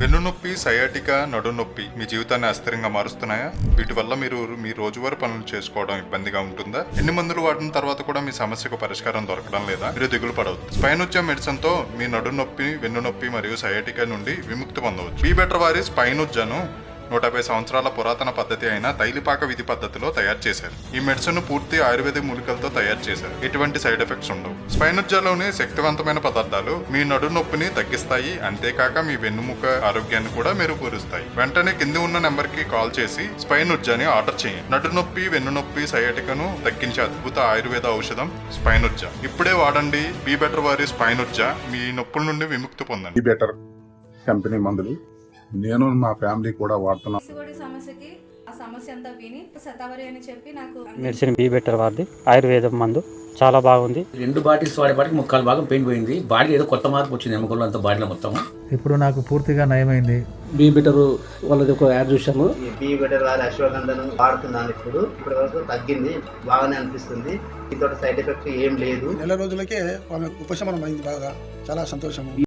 వెన్నునొప్పి sciatica నడునొప్పి మీ జీవితాన్ని అస్థిరంగా మారుస్తున్నాయా? వీటి వల్ల మీరు మీ రోజువారీ పనులు చేసుకోవడం ఇబ్బందిగా ఉంటుందా? ఎన్ని మందులు వాడిన తర్వాత కూడా మీ సమస్యకు పరిష్కారం దొరకడం లేదా? మీరు దిగులు పడవద్దు. స్పైనుజ్జా మెడిసిన్తో మీ నడునొప్పి వెన్నునొప్పి మరియు సయాటిక నుండి విముక్తి పొందవచ్చు. బీ బెటర్ వారి స్పైనుజ్జాను నూట యాభై సంవత్సరాల పురాతన పద్ధతి అయిన తైలిపాక విధి పద్ధతిలో తయారు చేశారు. ఈ మెడిసిన్ పూర్తి ఆయుర్వేదిక్ మూలికలతో తయారు చేశారు. ఎటువంటి సైడ్ ఎఫెక్ట్స్ ఉండవు. స్పైనుజ్జాలోని శక్తివంతమైన పదార్థాలు మీ నడు నొప్పిని తగ్గిస్తాయి. అంతేకాక మీ వెన్నుముక ఆరోగ్యాన్ని కూడా మెరుగుపరుస్తాయి. వెంటనే కింది ఉన్న నెంబర్కి కాల్ చేసి స్పైన్ ఉజ్జాని ఆర్డర్ చేయండి. నడు నొప్పి వెన్ను నొప్పి సయాటికను తగ్గించే అద్భుత ఆయుర్వేద ఔషధం స్పైన్ ఉజ్జా ఇప్పుడే వాడండి. బీ బెటర్ వారి స్పైన్ ఉజ్జా మీ నొప్పుల నుండి విముక్తి పొందండి. బెటర్ కంపెనీ మందులు. నేను మా ఫ్యామిలీ కూడా వాడుతున్నాం. పిసిఓడి సమస్యకి ఆ సమస్య అంతా విని శతావరి అని చెప్పి నాకు మెడిసిన్ బీ బెటర్ వారిది. ఆయుర్వేదం మందు. చాలా బాగుంది. రెండు బాటిల్స్ వాడేపాటికి ముక్కాలు భాగం పెయిన్ పోయింది. బాడీ ఏదో కొత్త మార్పు వచ్చింది ఎముకల్లో అంత బాడీలో మొత్తం. ఇప్పుడు నాకు పూర్తిగా నయమైంది. బీ బెటర్ వాళ్ళది ఒక యాడ్ చూసాము. ఈ బీ బెటర్ వారి అశ్వగంధను వాడుతున్నాను ఇప్పుడు. ఇప్పటి వరకు తగ్గింది. బాగానే అనిపిస్తుంది. దీంతో సైడ్ ఎఫెక్ట్ ఏం లేదు. నెల రోజులకే ఆమె ఉపశమనం అయింది బాగా. చాలా సంతోషము.